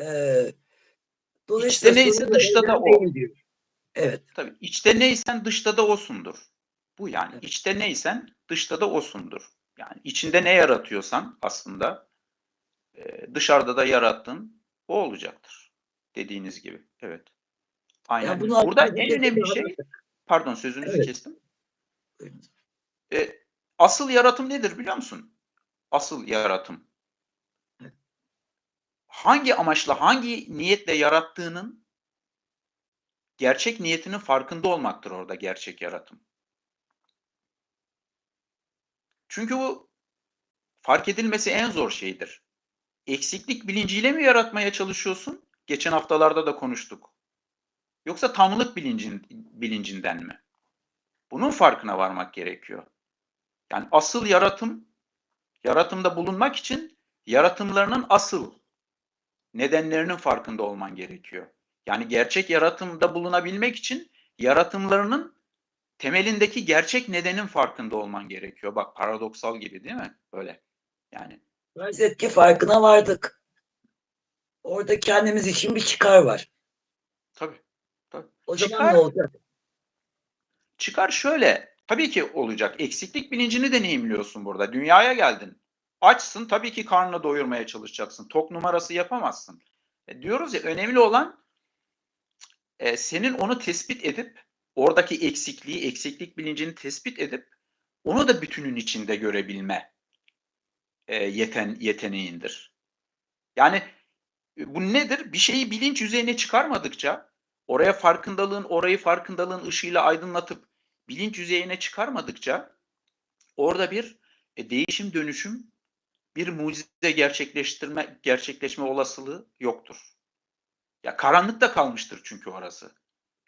Ee, İçte neyse dışta da o. diyor. Evet. Tabii içte neysen dışta da osundur. Bu yani Evet. içte neysen dışta da osundur. Yani içinde ne yaratıyorsan aslında dışarıda da yarattığın o olacaktır. Dediğiniz gibi. Evet. Aynen. Yani Burada en önemli şey pardon sözünüzü Evet. kestim. E, asıl yaratım nedir biliyor musun? Asıl yaratım. Hangi amaçla, hangi niyetle yarattığının gerçek niyetinin farkında olmaktır orada gerçek yaratım. Çünkü bu fark edilmesi en zor şeydir. Eksiklik bilinciyle mi yaratmaya çalışıyorsun? Geçen haftalarda da konuştuk. Yoksa tamlık bilincin, bilincinden mi? Bunun farkına varmak gerekiyor. Yani asıl yaratım, yaratımda bulunmak için yaratımlarının asıl nedenlerinin farkında olman gerekiyor. Yani gerçek yaratımda bulunabilmek için yaratımlarının temelindeki gerçek nedenin farkında olman gerekiyor. Bak paradoksal gibi değil mi? Böyle. Yani Farz et ki farkına vardık. Orada kendimiz için bir çıkar var. tabii. tabii. O zaman Çıkar. ne olacak? Çıkar şöyle. Tabii ki olacak. Eksiklik bilincini deneyimliyorsun burada. Dünyaya geldin. Açsın tabii ki karnını doyurmaya çalışacaksın. Tok numarası yapamazsın. E, diyoruz ya önemli olan e, senin onu tespit edip oradaki eksikliği, eksiklik bilincini tespit edip onu da bütünün içinde görebilme e, yeten yeteneğindir. Yani e, bu nedir? Bir şeyi bilinç yüzeyine çıkarmadıkça, oraya farkındalığın, orayı farkındalığın ışığıyla aydınlatıp bilinç yüzeyine çıkarmadıkça orada bir e, değişim dönüşüm, bir mucize gerçekleştirme gerçekleşme olasılığı yoktur. Ya karanlıkta kalmıştır çünkü orası.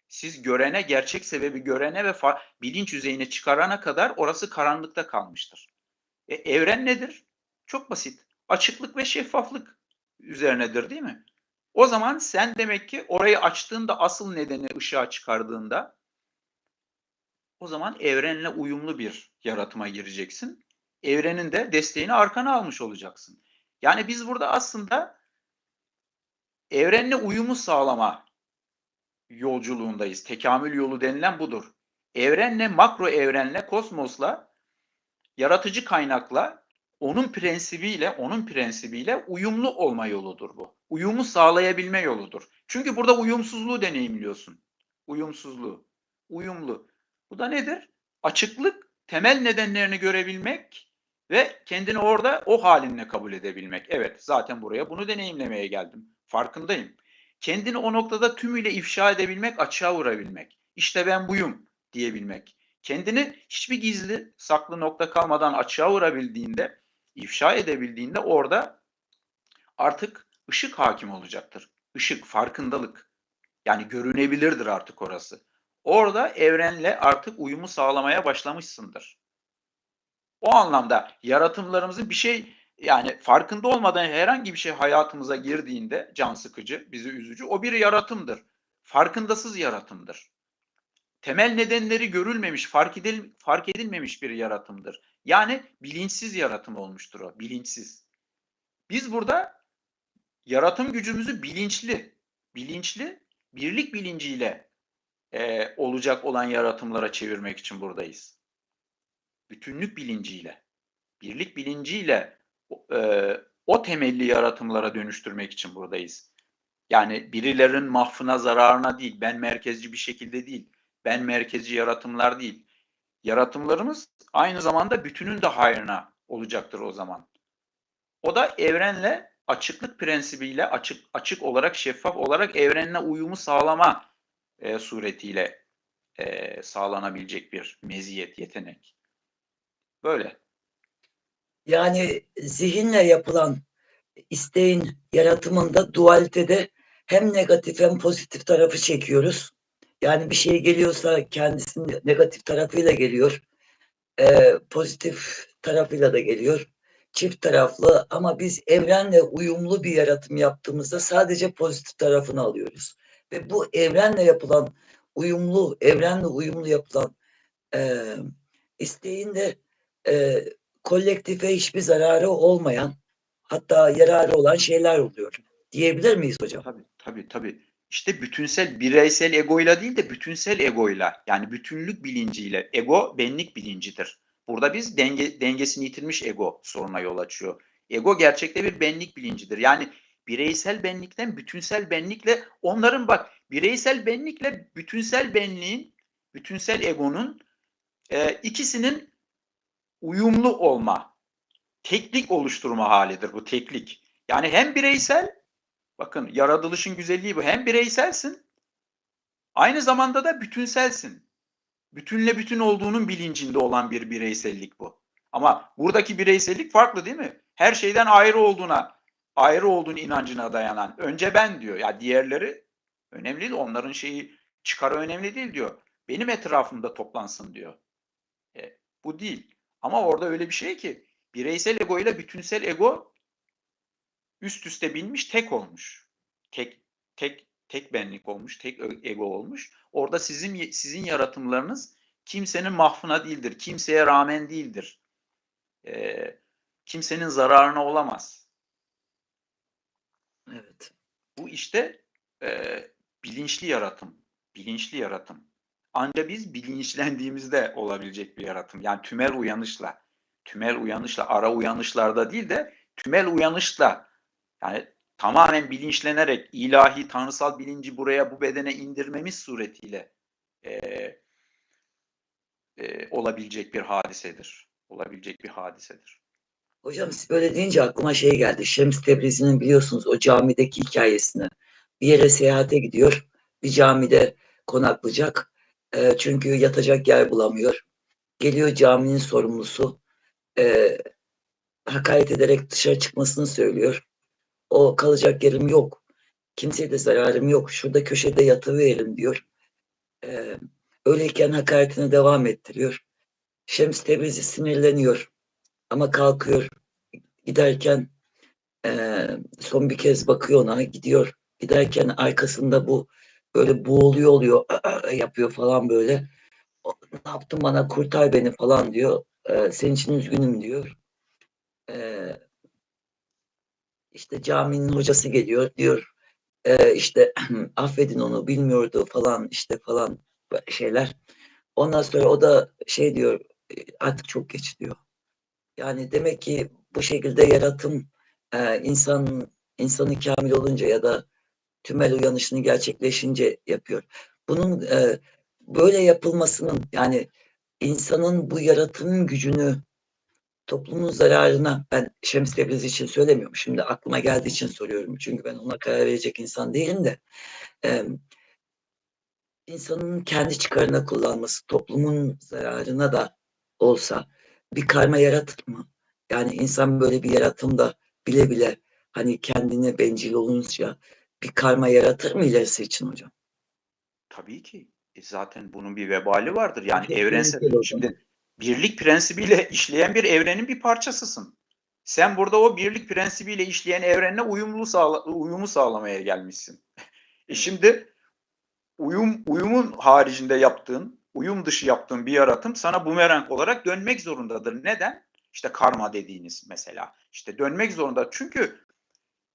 Siz görene, gerçek sebebi görene ve bilinç yüzeyine çıkarana kadar orası karanlıkta kalmıştır. E, evren nedir? Çok basit. Açıklık ve şeffaflık üzerinedir değil mi? O zaman sen demek ki orayı açtığında asıl nedeni ışığa çıkardığında o zaman evrenle uyumlu bir yaratıma gireceksin. Evrenin de desteğini arkana almış olacaksın. Yani biz burada aslında evrenle uyumu sağlama yolculuğundayız. Tekamül yolu denilen budur. Evrenle, makro evrenle, kosmosla, yaratıcı kaynakla, onun prensibiyle, onun prensibiyle uyumlu olma yoludur bu. Uyumu sağlayabilme yoludur. Çünkü burada uyumsuzluğu deneyimliyorsun. Uyumsuzluğu. Uyumlu. Bu da nedir? Açıklık, temel nedenlerini görebilmek ve kendini orada o halinle kabul edebilmek. Evet, zaten buraya bunu deneyimlemeye geldim. Farkındayım. Kendini o noktada tümüyle ifşa edebilmek, açığa vurabilmek. İşte ben buyum diyebilmek. Kendini hiçbir gizli, saklı nokta kalmadan açığa vurabildiğinde, ifşa edebildiğinde orada artık ışık hakim olacaktır. Işık, farkındalık. Yani görünebilirdir artık orası. Orada evrenle artık uyumu sağlamaya başlamışsındır. O anlamda yaratımlarımızın bir şey yani farkında olmadan herhangi bir şey hayatımıza girdiğinde can sıkıcı, bizi üzücü o bir yaratımdır. Farkındasız yaratımdır. Temel nedenleri görülmemiş, fark, edil, fark edilmemiş bir yaratımdır. Yani bilinçsiz yaratım olmuştur o, bilinçsiz. Biz burada yaratım gücümüzü bilinçli, bilinçli, birlik bilinciyle e, olacak olan yaratımlara çevirmek için buradayız. Bütünlük bilinciyle, birlik bilinciyle e, o temelli yaratımlara dönüştürmek için buradayız. Yani birilerin mahfına zararına değil, ben merkezci bir şekilde değil, ben merkezci yaratımlar değil. Yaratımlarımız aynı zamanda bütünün de hayrına olacaktır o zaman. O da evrenle açıklık prensibiyle açık açık olarak şeffaf olarak evrenle uyumu sağlama e, suretiyle e, sağlanabilecek bir meziyet, yetenek. Böyle. Yani zihinle yapılan isteğin yaratımında dualitede hem negatif hem pozitif tarafı çekiyoruz. Yani bir şey geliyorsa kendisinin negatif tarafıyla geliyor. Ee, pozitif tarafıyla da geliyor. Çift taraflı ama biz evrenle uyumlu bir yaratım yaptığımızda sadece pozitif tarafını alıyoruz. Ve bu evrenle yapılan uyumlu, evrenle uyumlu yapılan e, isteğin de e, kolektife hiçbir zararı olmayan hatta yararı olan şeyler oluyor. diyebilir miyiz hocam? Tabii tabii tabii. İşte bütünsel bireysel egoyla değil de bütünsel egoyla yani bütünlük bilinciyle ego benlik bilincidir. Burada biz denge, dengesini yitirmiş ego soruna yol açıyor. Ego gerçekte bir benlik bilincidir. Yani bireysel benlikten bütünsel benlikle onların bak bireysel benlikle bütünsel benliğin bütünsel egonun e, ikisinin uyumlu olma, teklik oluşturma halidir bu teklik. Yani hem bireysel, bakın yaratılışın güzelliği bu. Hem bireyselsin, aynı zamanda da bütünselsin. Bütünle bütün olduğunun bilincinde olan bir bireysellik bu. Ama buradaki bireysellik farklı değil mi? Her şeyden ayrı olduğuna, ayrı olduğun inancına dayanan. Önce ben diyor. Ya diğerleri önemli değil. Onların şeyi çıkarı önemli değil diyor. Benim etrafımda toplansın diyor. E, bu değil. Ama orada öyle bir şey ki bireysel ego ile bütünsel ego üst üste binmiş tek olmuş. Tek tek tek benlik olmuş, tek ego olmuş. Orada sizin sizin yaratımlarınız kimsenin mahfına değildir, kimseye rağmen değildir. Ee, kimsenin zararına olamaz. Evet. Bu işte e, bilinçli yaratım, bilinçli yaratım. Ancak biz bilinçlendiğimizde olabilecek bir yaratım. Yani tümel uyanışla, tümel uyanışla, ara uyanışlarda değil de tümel uyanışla yani tamamen bilinçlenerek ilahi tanrısal bilinci buraya bu bedene indirmemiz suretiyle e, e, olabilecek bir hadisedir. Olabilecek bir hadisedir. Hocam siz böyle deyince aklıma şey geldi. Şems Tebrizi'nin biliyorsunuz o camideki hikayesini. Bir yere seyahate gidiyor. Bir camide konaklayacak. E, çünkü yatacak yer bulamıyor. Geliyor caminin sorumlusu. E, hakaret ederek dışarı çıkmasını söylüyor. O kalacak yerim yok. Kimseye de zararım yok. Şurada köşede yatıverelim diyor. E, öyleyken hakaretine devam ettiriyor. Şems Tebrizi sinirleniyor. Ama kalkıyor giderken e, son bir kez bakıyor ona gidiyor. Giderken arkasında bu böyle boğuluyor oluyor yapıyor falan böyle. Ne yaptın bana kurtar beni falan diyor. E, senin için üzgünüm diyor. E, işte caminin hocası geliyor diyor. E, işte affedin onu bilmiyordu falan işte falan şeyler. Ondan sonra o da şey diyor artık çok geç diyor. Yani demek ki bu şekilde yaratım e, insan insanı kamil olunca ya da tümel uyanışını gerçekleşince yapıyor. Bunun e, böyle yapılmasının yani insanın bu yaratım gücünü toplumun zararına ben Şems Tebriz için söylemiyorum. Şimdi aklıma geldiği için soruyorum. Çünkü ben ona karar verecek insan değilim de e, insanın kendi çıkarına kullanması toplumun zararına da olsa bir karma yaratır mı? Yani insan böyle bir yaratımda bile bile hani kendine bencil olunca bir karma yaratır mı ilerisi için hocam? Tabii ki. E zaten bunun bir vebali vardır. Yani Çok evrensel. Şimdi birlik prensibiyle işleyen bir evrenin bir parçasısın. Sen burada o birlik prensibiyle işleyen evrenle uyumlu sağla, uyumu sağlamaya gelmişsin. E şimdi uyum uyumun haricinde yaptığın, uyum dışı yaptığın bir yaratım sana bumerang olarak dönmek zorundadır. Neden? İşte karma dediğiniz mesela. İşte dönmek zorunda. Çünkü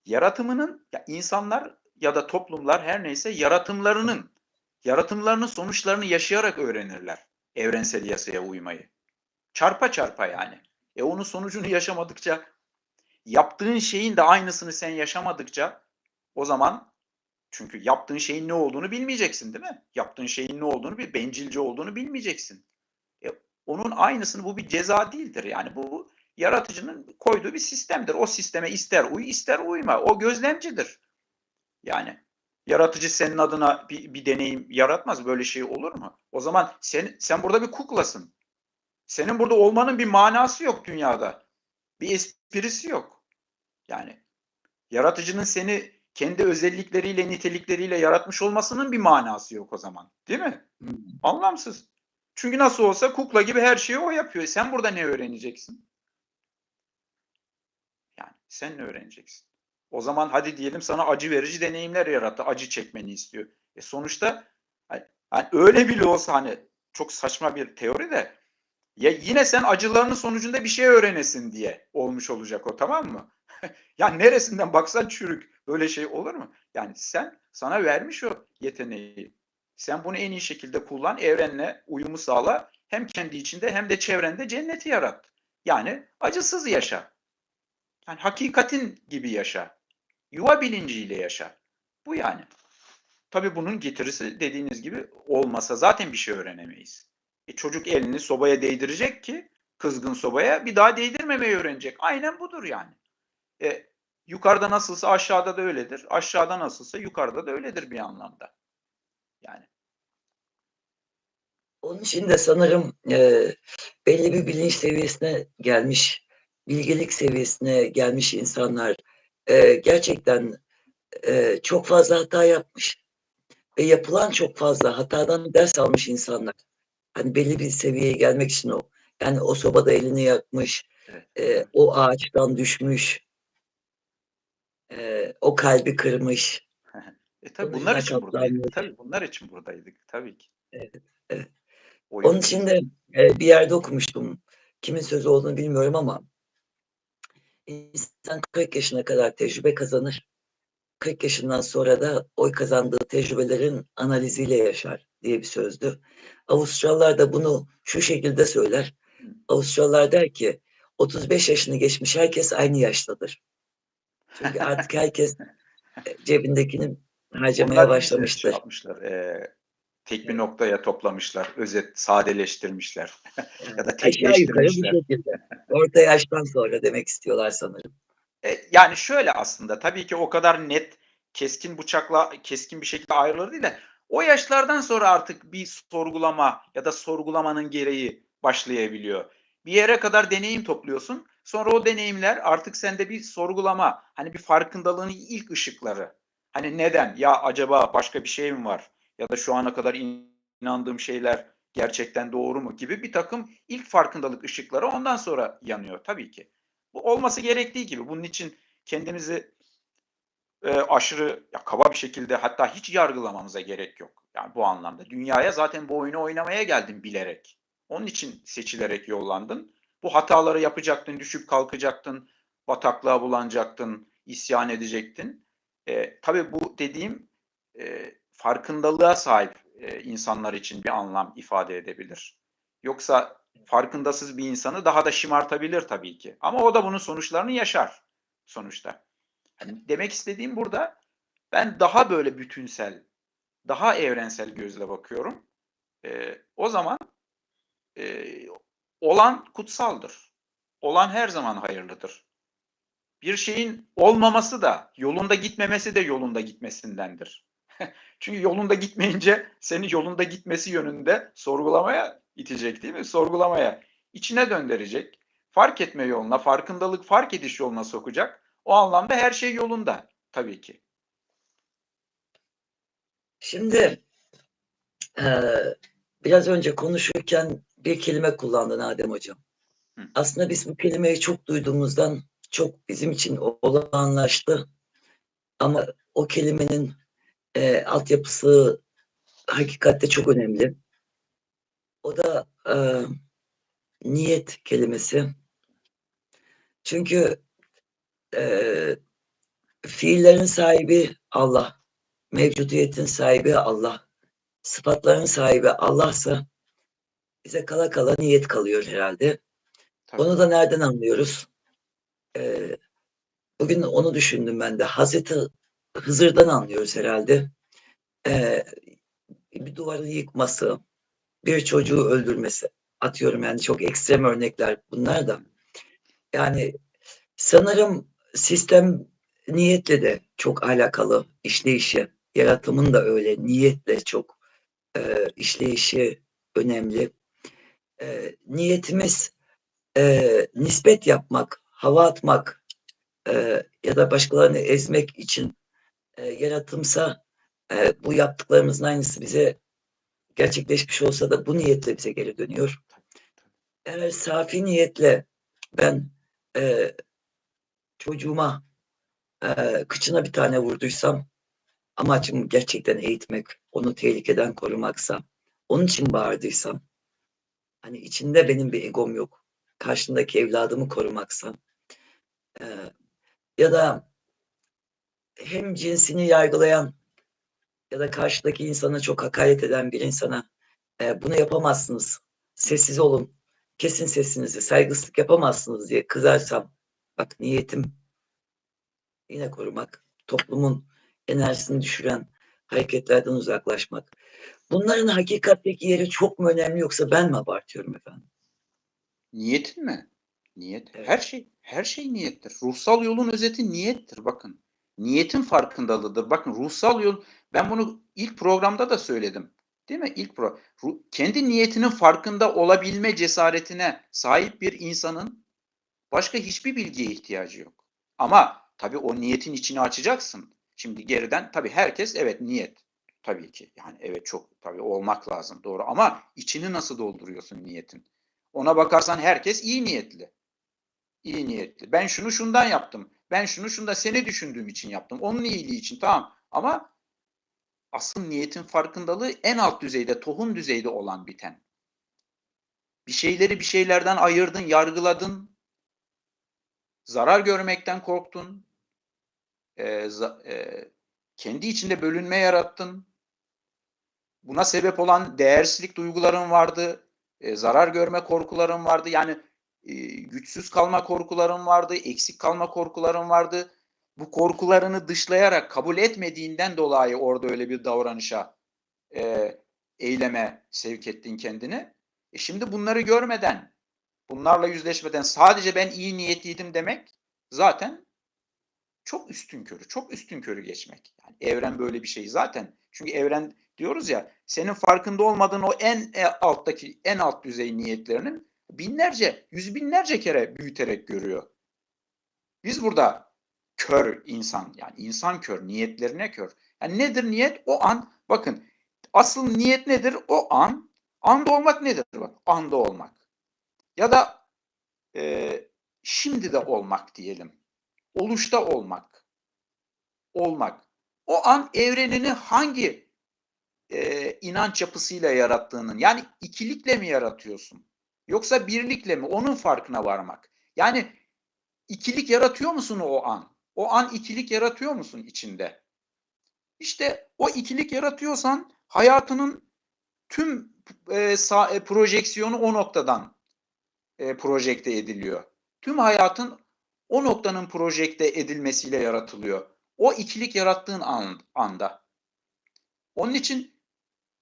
yaratımının ya insanlar ya da toplumlar her neyse yaratımlarının yaratımlarının sonuçlarını yaşayarak öğrenirler evrensel yasaya uymayı. Çarpa çarpa yani. E onun sonucunu yaşamadıkça yaptığın şeyin de aynısını sen yaşamadıkça o zaman çünkü yaptığın şeyin ne olduğunu bilmeyeceksin değil mi? Yaptığın şeyin ne olduğunu bir bencilce olduğunu bilmeyeceksin. E, onun aynısını bu bir ceza değildir. Yani bu yaratıcının koyduğu bir sistemdir. O sisteme ister uy ister uyma. O gözlemcidir. Yani yaratıcı senin adına bir, bir deneyim yaratmaz. Böyle şey olur mu? O zaman sen, sen burada bir kuklasın. Senin burada olmanın bir manası yok dünyada. Bir esprisi yok. Yani yaratıcının seni kendi özellikleriyle, nitelikleriyle yaratmış olmasının bir manası yok o zaman. Değil mi? Anlamsız. Çünkü nasıl olsa kukla gibi her şeyi o yapıyor. Sen burada ne öğreneceksin? Sen ne öğreneceksin? O zaman hadi diyelim sana acı verici deneyimler yarattı. Acı çekmeni istiyor. E sonuçta hani öyle bile olsa hani çok saçma bir teori de ya yine sen acılarının sonucunda bir şey öğrenesin diye olmuş olacak o tamam mı? ya neresinden baksan çürük. Böyle şey olur mu? Yani sen sana vermiş o yeteneği. Sen bunu en iyi şekilde kullan, evrenle uyumu sağla. Hem kendi içinde hem de çevrende cenneti yarat. Yani acısız yaşa. Yani hakikatin gibi yaşa. Yuva bilinciyle yaşa. Bu yani. Tabii bunun getirisi dediğiniz gibi olmasa zaten bir şey öğrenemeyiz. E çocuk elini sobaya değdirecek ki kızgın sobaya bir daha değdirmemeyi öğrenecek. Aynen budur yani. E, yukarıda nasılsa aşağıda da öyledir. Aşağıda nasılsa yukarıda da öyledir bir anlamda. Yani. Onun için de sanırım e, belli bir bilinç seviyesine gelmiş, bilgelik seviyesine gelmiş insanlar e, gerçekten e, çok fazla hata yapmış ve yapılan çok fazla hatadan ders almış insanlar. Hani belli bir seviyeye gelmek için o. Yani o sobada elini yakmış, e, o ağaçtan düşmüş, e, o kalbi kırmış. E tabii bunlar için buradaydık. Tabii bunlar için buradaydık. Tabii ki. Evet, evet. Onun için de e, bir yerde okumuştum. Kimin sözü olduğunu bilmiyorum ama insan 40 yaşına kadar tecrübe kazanır. 40 yaşından sonra da oy kazandığı tecrübelerin analiziyle yaşar diye bir sözdü. Avustralyalılar da bunu şu şekilde söyler. Avustralyalılar der ki 35 yaşını geçmiş herkes aynı yaştadır. Çünkü artık herkes e, cebindekini harcamaya Onlar iyice başlamıştır. şey yapmışlar. e, tek bir noktaya toplamışlar. Özet, sadeleştirmişler. ya da tekleştirmişler. Orta yaştan sonra demek istiyorlar sanırım. E, yani şöyle aslında tabii ki o kadar net, keskin bıçakla, keskin bir şekilde ayrılır değil de o yaşlardan sonra artık bir sorgulama ya da sorgulamanın gereği başlayabiliyor. Bir yere kadar deneyim topluyorsun. Sonra o deneyimler artık sende bir sorgulama, hani bir farkındalığın ilk ışıkları. Hani neden? Ya acaba başka bir şey mi var? Ya da şu ana kadar inandığım şeyler gerçekten doğru mu gibi bir takım ilk farkındalık ışıkları ondan sonra yanıyor tabii ki. Bu olması gerektiği gibi. Bunun için kendimizi e, aşırı ya, kaba bir şekilde hatta hiç yargılamamıza gerek yok. Yani bu anlamda. Dünyaya zaten bu oyunu oynamaya geldin bilerek. Onun için seçilerek yollandın. Bu hataları yapacaktın, düşüp kalkacaktın, bataklığa bulanacaktın, isyan edecektin. E, tabii bu dediğim e, farkındalığa sahip e, insanlar için bir anlam ifade edebilir. Yoksa farkındasız bir insanı daha da şımartabilir tabii ki. Ama o da bunun sonuçlarını yaşar sonuçta. Yani demek istediğim burada ben daha böyle bütünsel, daha evrensel gözle bakıyorum. Ee, o zaman e, olan kutsaldır. Olan her zaman hayırlıdır. Bir şeyin olmaması da, yolunda gitmemesi de yolunda gitmesindendir. Çünkü yolunda gitmeyince seni yolunda gitmesi yönünde sorgulamaya itecek değil mi? Sorgulamaya, içine döndürecek. Fark etme yoluna, farkındalık fark ediş yoluna sokacak. O anlamda her şey yolunda tabii ki. Şimdi eee, biraz önce konuşurken bir kelime kullandın Adem Hocam. Hı. Aslında biz bu kelimeyi çok duyduğumuzdan çok bizim için olağanlaştı. Ama o kelimenin eee, altyapısı hakikatte çok önemli. O da eee, niyet kelimesi. Çünkü eee, fiillerin sahibi Allah, mevcudiyetin sahibi Allah, sıfatların sahibi Allah'sa bize kala kala niyet kalıyor herhalde. Tabii. Onu da nereden anlıyoruz? Eee, bugün onu düşündüm ben de. Hazreti Hızır'dan anlıyoruz herhalde. Eee, bir duvarı yıkması, bir çocuğu öldürmesi. Atıyorum yani çok ekstrem örnekler bunlar da. Yani sanırım sistem niyetle de çok alakalı işleyişi. Yaratımın da öyle niyetle çok eee, işleyişi önemli. Eee, niyetimiz eee, nispet yapmak, hava atmak eee, ya da başkalarını ezmek için eee, yaratımsa eee, bu yaptıklarımızın aynısı bize gerçekleşmiş olsa da bu niyetle bize geri dönüyor. Eğer safi niyetle ben eee, çocuğuma eee, kıçına bir tane vurduysam amacım gerçekten eğitmek, onu tehlikeden korumaksa, onun için bağırdıysam, hani içinde benim bir egom yok, karşındaki evladımı korumaksa eee, ya da hem cinsini yargılayan ya da karşıdaki insana çok hakaret eden bir insana e, bunu yapamazsınız. Sessiz olun. Kesin sesinizi. Saygısızlık yapamazsınız diye kızarsam bak niyetim yine korumak. Toplumun enerjisini düşüren hareketlerden uzaklaşmak. Bunların hakikatteki yeri çok mu önemli yoksa ben mi abartıyorum efendim? Niyetin mi? Niyet. Evet. Her şey, her şey niyettir. Ruhsal yolun özeti niyettir bakın. Niyetin farkındalığıdır. Bakın ruhsal yol, ben bunu ilk programda da söyledim. Değil mi? İlk pro kendi niyetinin farkında olabilme cesaretine sahip bir insanın başka hiçbir bilgiye ihtiyacı yok. Ama tabii o niyetin içini açacaksın. Şimdi geriden tabii herkes evet niyet. Tabii ki. Yani evet çok tabii olmak lazım doğru ama içini nasıl dolduruyorsun niyetin? Ona bakarsan herkes iyi niyetli. İyi niyetli. Ben şunu şundan yaptım. Ben şunu şunda seni düşündüğüm için yaptım. Onun iyiliği için tamam. Ama asıl niyetin farkındalığı en alt düzeyde, tohum düzeyde olan biten. Bir şeyleri bir şeylerden ayırdın, yargıladın. Zarar görmekten korktun. Ee, za- e, kendi içinde bölünme yarattın. Buna sebep olan değersizlik duyguların vardı. e, zarar görme korkuların vardı. Yani e, güçsüz kalma korkuların vardı. Eksik kalma korkuların vardı. Bu korkularını dışlayarak kabul etmediğinden dolayı orada öyle bir davranışa, e, eyleme sevk ettin kendini. E şimdi bunları görmeden, bunlarla yüzleşmeden sadece ben iyi niyetliydim demek zaten çok üstün körü, çok üstün körü geçmek. Yani evren böyle bir şey zaten. Çünkü evren diyoruz ya senin farkında olmadığın o en e, alttaki en alt düzey niyetlerinin binlerce, yüz binlerce kere büyüterek görüyor. Biz burada kör insan yani insan kör, niyetlerine kör. Yani nedir niyet? O an bakın asıl niyet nedir? O an. Anda olmak nedir? Bak anda olmak. Ya da e, şimdi de olmak diyelim. Oluşta olmak. Olmak. O an evrenini hangi e, inanç yapısıyla yarattığının yani ikilikle mi yaratıyorsun? Yoksa birlikle mi? Onun farkına varmak. Yani ikilik yaratıyor musun o an? O an ikilik yaratıyor musun içinde? İşte o ikilik yaratıyorsan hayatının tüm e, sa- e, projeksiyonu o noktadan e, projekte ediliyor. Tüm hayatın o noktanın projekte edilmesiyle yaratılıyor. O ikilik yarattığın an, anda. Onun için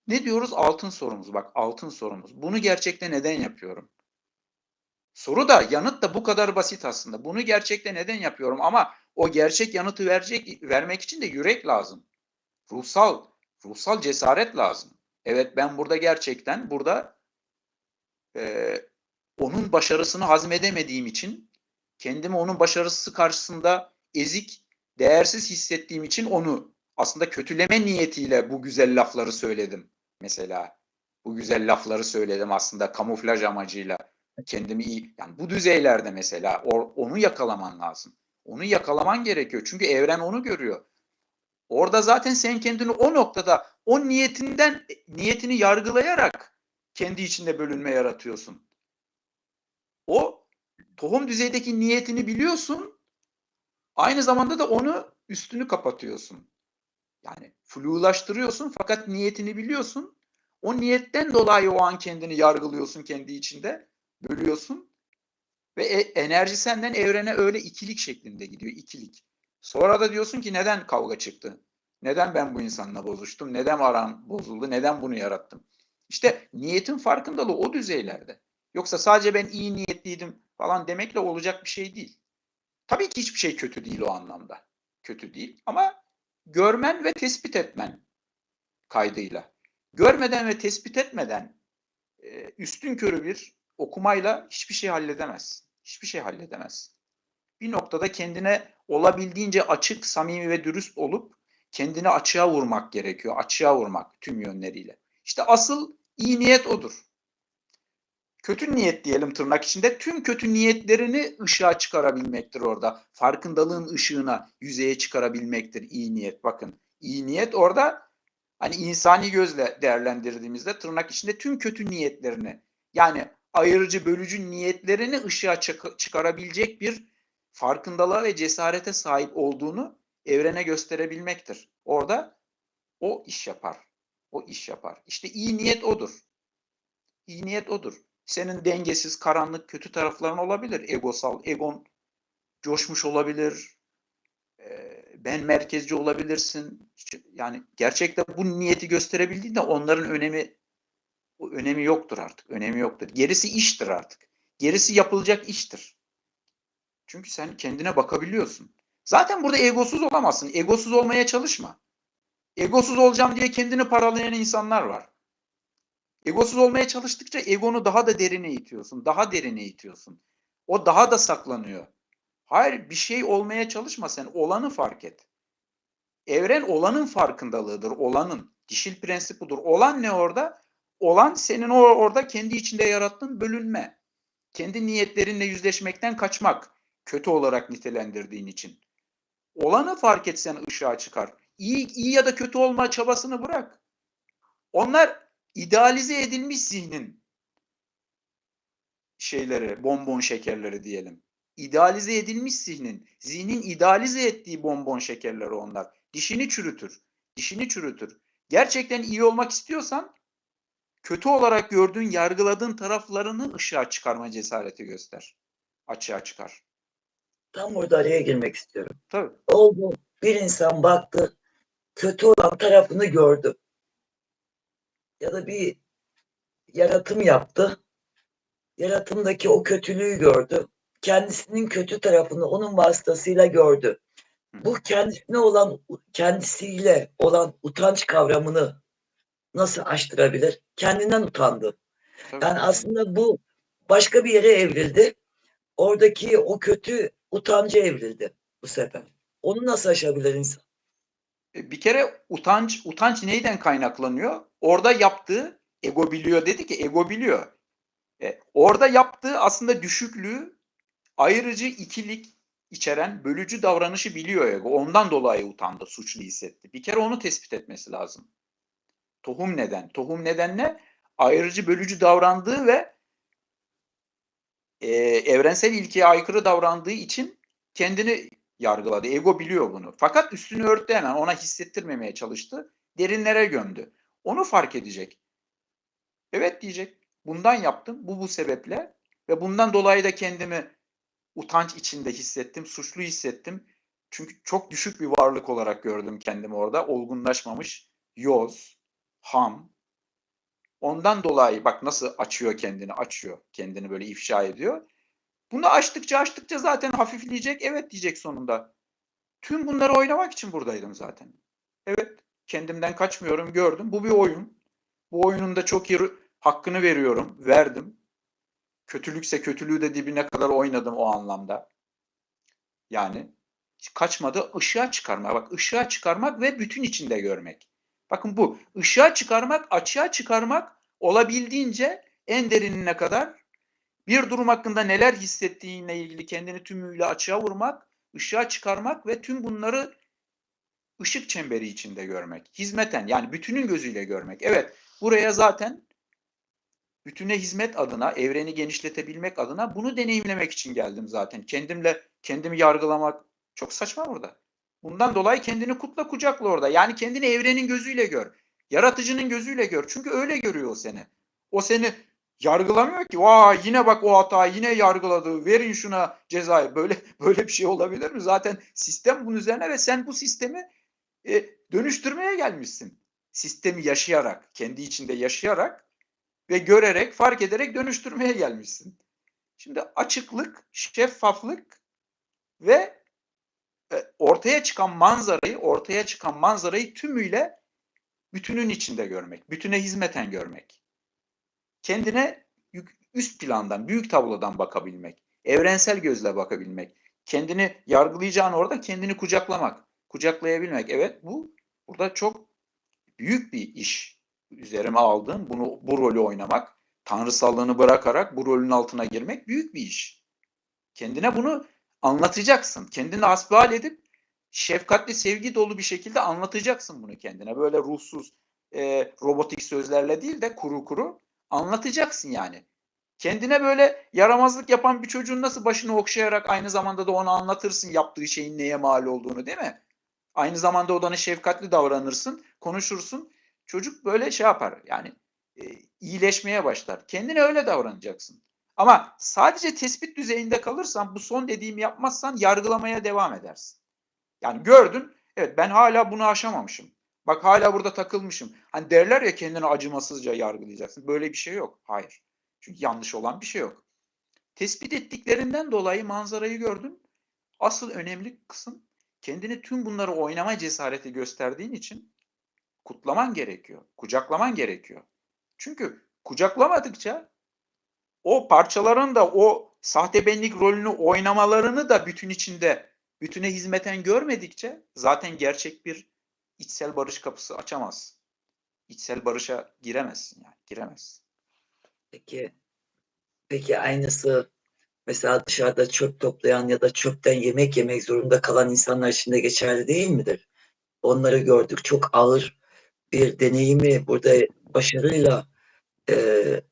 ne diyoruz? Altın sorumuz. Bak altın sorumuz. Bunu gerçekte neden yapıyorum? Soru da yanıt da bu kadar basit aslında. Bunu gerçekte neden yapıyorum? Ama o gerçek yanıtı verecek vermek için de yürek lazım. Ruhsal ruhsal cesaret lazım. Evet ben burada gerçekten burada e, onun başarısını hazmedemediğim için kendimi onun başarısı karşısında ezik, değersiz hissettiğim için onu aslında kötüleme niyetiyle bu güzel lafları söyledim mesela. Bu güzel lafları söyledim aslında kamuflaj amacıyla kendimi iyi yani bu düzeylerde mesela or, onu yakalaman lazım. Onu yakalaman gerekiyor. Çünkü evren onu görüyor. Orada zaten sen kendini o noktada o niyetinden niyetini yargılayarak kendi içinde bölünme yaratıyorsun. O tohum düzeydeki niyetini biliyorsun. Aynı zamanda da onu üstünü kapatıyorsun. Yani flulaştırıyorsun fakat niyetini biliyorsun. O niyetten dolayı o an kendini yargılıyorsun kendi içinde. Bölüyorsun. Ve e- enerji senden evrene öyle ikilik şeklinde gidiyor. ikilik. Sonra da diyorsun ki neden kavga çıktı? Neden ben bu insanla bozuştum? Neden aram bozuldu? Neden bunu yarattım? İşte niyetin farkındalığı o düzeylerde. Yoksa sadece ben iyi niyetliydim falan demekle olacak bir şey değil. Tabii ki hiçbir şey kötü değil o anlamda. Kötü değil ama görmen ve tespit etmen kaydıyla. Görmeden ve tespit etmeden e, üstün körü bir okumayla hiçbir şey halledemezsin. Hiçbir şey halledemezsin. Bir noktada kendine olabildiğince açık, samimi ve dürüst olup kendini açığa vurmak gerekiyor. Açığa vurmak tüm yönleriyle. İşte asıl iyi niyet odur. Kötü niyet diyelim tırnak içinde tüm kötü niyetlerini ışığa çıkarabilmektir orada. Farkındalığın ışığına yüzeye çıkarabilmektir iyi niyet. Bakın iyi niyet orada hani insani gözle değerlendirdiğimizde tırnak içinde tüm kötü niyetlerini yani ayırıcı bölücü niyetlerini ışığa çık- çıkarabilecek bir farkındalığa ve cesarete sahip olduğunu evrene gösterebilmektir. Orada o iş yapar. O iş yapar. İşte iyi niyet odur. İyi niyet odur. Senin dengesiz, karanlık, kötü tarafların olabilir. Egosal, egon coşmuş olabilir. Ben merkezci olabilirsin. Yani gerçekten bu niyeti gösterebildiğinde onların önemi önemi yoktur artık. Önemi yoktur. Gerisi iştir artık. Gerisi yapılacak iştir. Çünkü sen kendine bakabiliyorsun. Zaten burada egosuz olamazsın. Egosuz olmaya çalışma. Egosuz olacağım diye kendini paralayan insanlar var. Egosuz olmaya çalıştıkça egonu daha da derine itiyorsun. Daha derine itiyorsun. O daha da saklanıyor. Hayır bir şey olmaya çalışma sen. Olanı fark et. Evren olanın farkındalığıdır. Olanın. Dişil prensip budur. Olan ne orada? Olan senin o orada kendi içinde yarattığın bölünme. Kendi niyetlerinle yüzleşmekten kaçmak. Kötü olarak nitelendirdiğin için. Olanı fark etsen ışığa çıkar. İyi, iyi ya da kötü olma çabasını bırak. Onlar idealize edilmiş zihnin şeyleri, bonbon şekerleri diyelim. İdealize edilmiş zihnin, zihnin idealize ettiği bonbon şekerleri onlar. Dişini çürütür. Dişini çürütür. Gerçekten iyi olmak istiyorsan kötü olarak gördüğün, yargıladığın taraflarını ışığa çıkarma cesareti göster. Açığa çıkar. Tam burada araya girmek istiyorum. Tabii. Oldu bir insan baktı, kötü olan tarafını gördü. Ya da bir yaratım yaptı. Yaratımdaki o kötülüğü gördü. Kendisinin kötü tarafını onun vasıtasıyla gördü. Bu kendisine olan kendisiyle olan utanç kavramını nasıl aştırabilir? Kendinden utandı. Yani aslında bu başka bir yere evrildi. Oradaki o kötü utancı evrildi bu sefer. Onu nasıl aşabilir insan? E, bir kere utanç utanç neyden kaynaklanıyor? Orada yaptığı ego biliyor dedi ki ego biliyor. E, orada yaptığı aslında düşüklüğü ayrıcı ikilik içeren bölücü davranışı biliyor ego. Ondan dolayı utandı, suçlu hissetti. Bir kere onu tespit etmesi lazım. Tohum neden? Tohum neden ne? Ayrıcı bölücü davrandığı ve e, evrensel ilkeye aykırı davrandığı için kendini yargıladı. Ego biliyor bunu. Fakat üstünü örttü hemen. Ona hissettirmemeye çalıştı. Derinlere gömdü. Onu fark edecek. Evet diyecek. Bundan yaptım. Bu bu sebeple. Ve bundan dolayı da kendimi utanç içinde hissettim. Suçlu hissettim. Çünkü çok düşük bir varlık olarak gördüm kendimi orada. Olgunlaşmamış, yoz, ham. Ondan dolayı bak nasıl açıyor kendini, açıyor. Kendini böyle ifşa ediyor. Bunu açtıkça açtıkça zaten hafifleyecek. Evet diyecek sonunda. Tüm bunları oynamak için buradaydım zaten. Evet kendimden kaçmıyorum gördüm. Bu bir oyun. Bu oyunun da çok iyi hakkını veriyorum. Verdim. Kötülükse kötülüğü de dibine kadar oynadım o anlamda. Yani kaçmadı ışığa çıkarmak. Bak ışığa çıkarmak ve bütün içinde görmek. Bakın bu ışığa çıkarmak, açığa çıkarmak olabildiğince en derinine kadar bir durum hakkında neler hissettiğinle ilgili kendini tümüyle açığa vurmak, ışığa çıkarmak ve tüm bunları ışık çemberi içinde görmek. Hizmeten yani bütünün gözüyle görmek. Evet buraya zaten bütüne hizmet adına, evreni genişletebilmek adına bunu deneyimlemek için geldim zaten. Kendimle kendimi yargılamak çok saçma burada. Bundan dolayı kendini kutla kucakla orada. Yani kendini evrenin gözüyle gör. Yaratıcının gözüyle gör. Çünkü öyle görüyor o seni. O seni yargılamıyor ki. Vay yine bak o hata yine yargıladı. Verin şuna cezayı. Böyle böyle bir şey olabilir mi? Zaten sistem bunun üzerine ve sen bu sistemi e, dönüştürmeye gelmişsin. Sistemi yaşayarak, kendi içinde yaşayarak ve görerek, fark ederek dönüştürmeye gelmişsin. Şimdi açıklık, şeffaflık ve e, ortaya çıkan manzarayı, ortaya çıkan manzarayı tümüyle bütünün içinde görmek, bütüne hizmeten görmek. Kendine üst plandan, büyük tablodan bakabilmek, evrensel gözle bakabilmek, kendini yargılayacağın orada kendini kucaklamak, kucaklayabilmek. Evet bu burada çok büyük bir iş üzerime aldığım bunu bu rolü oynamak, tanrısallığını bırakarak bu rolün altına girmek büyük bir iş. Kendine bunu anlatacaksın. Kendini hasbihal edip şefkatli, sevgi dolu bir şekilde anlatacaksın bunu kendine. Böyle ruhsuz, e, robotik sözlerle değil de kuru kuru anlatacaksın yani. Kendine böyle yaramazlık yapan bir çocuğun nasıl başını okşayarak aynı zamanda da ona anlatırsın yaptığı şeyin neye mal olduğunu değil mi? Aynı zamanda odana şefkatli davranırsın, konuşursun. Çocuk böyle şey yapar. Yani e, iyileşmeye başlar. Kendine öyle davranacaksın. Ama sadece tespit düzeyinde kalırsan bu son dediğimi yapmazsan yargılamaya devam edersin. Yani gördün, evet ben hala bunu aşamamışım. Bak hala burada takılmışım. Hani derler ya kendini acımasızca yargılayacaksın. Böyle bir şey yok. Hayır. Çünkü yanlış olan bir şey yok. Tespit ettiklerinden dolayı manzarayı gördün. Asıl önemli kısım kendini tüm bunları oynama cesareti gösterdiğin için kutlaman gerekiyor. Kucaklaman gerekiyor. Çünkü kucaklamadıkça o parçaların da o sahte benlik rolünü oynamalarını da bütün içinde bütüne hizmeten görmedikçe zaten gerçek bir içsel barış kapısı açamaz. İçsel barışa giremezsin yani. Giremezsin. Peki, peki aynısı mesela dışarıda çöp toplayan ya da çöpten yemek yemek zorunda kalan insanlar için de geçerli değil midir? Onları gördük. Çok ağır bir deneyimi burada başarıyla eee,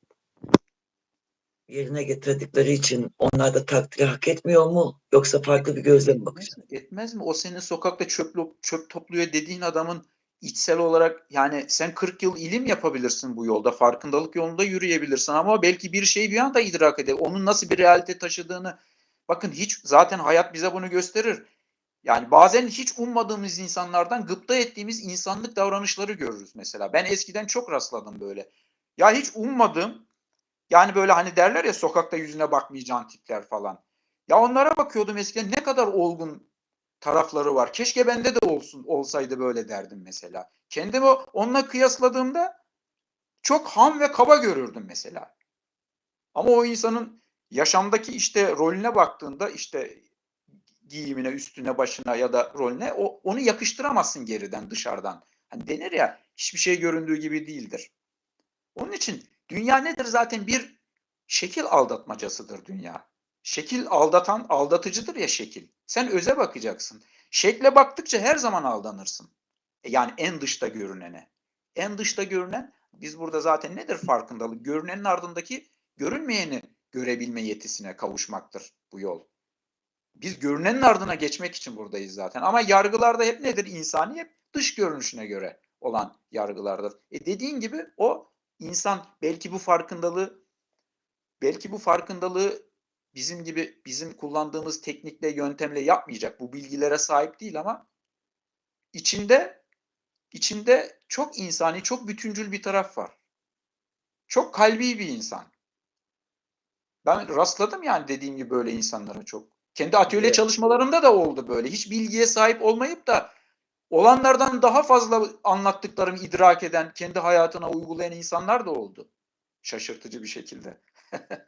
yerine getirdikleri için onlar da takdiri hak etmiyor mu? Yoksa farklı bir gözle mi bakacağız? Etmez mi? O senin sokakta çöp, çöp topluyor dediğin adamın içsel olarak yani sen 40 yıl ilim yapabilirsin bu yolda. Farkındalık yolunda yürüyebilirsin ama belki bir şeyi bir anda idrak eder. Onun nasıl bir realite taşıdığını bakın hiç zaten hayat bize bunu gösterir. Yani bazen hiç ummadığımız insanlardan gıpta ettiğimiz insanlık davranışları görürüz mesela. Ben eskiden çok rastladım böyle. Ya hiç ummadığım yani böyle hani derler ya sokakta yüzüne bakmayacağın tipler falan. Ya onlara bakıyordum eskiden ne kadar olgun tarafları var. Keşke bende de olsun olsaydı böyle derdim mesela. Kendimi onunla kıyasladığımda çok ham ve kaba görürdüm mesela. Ama o insanın yaşamdaki işte rolüne baktığında işte giyimine, üstüne, başına ya da rolüne o, onu yakıştıramazsın geriden, dışarıdan. Hani denir ya hiçbir şey göründüğü gibi değildir. Onun için dünya nedir? Zaten bir şekil aldatmacasıdır dünya. Şekil aldatan, aldatıcıdır ya şekil. Sen öze bakacaksın. Şekle baktıkça her zaman aldanırsın. E yani en dışta görünene. En dışta görünen, biz burada zaten nedir farkındalık? Görünenin ardındaki görünmeyeni görebilme yetisine kavuşmaktır bu yol. Biz görünenin ardına geçmek için buradayız zaten. Ama yargılarda hep nedir? İnsani hep dış görünüşüne göre olan yargılardır. E dediğin gibi o insan belki bu farkındalığı belki bu farkındalığı bizim gibi bizim kullandığımız teknikle yöntemle yapmayacak. Bu bilgilere sahip değil ama içinde içinde çok insani, çok bütüncül bir taraf var. Çok kalbi bir insan. Ben rastladım yani dediğim gibi böyle insanlara çok. Kendi atölye Evet. çalışmalarımda da oldu böyle. Hiç bilgiye sahip olmayıp da olanlardan daha fazla anlattıklarımı idrak eden, kendi hayatına uygulayan insanlar da oldu. Şaşırtıcı bir şekilde.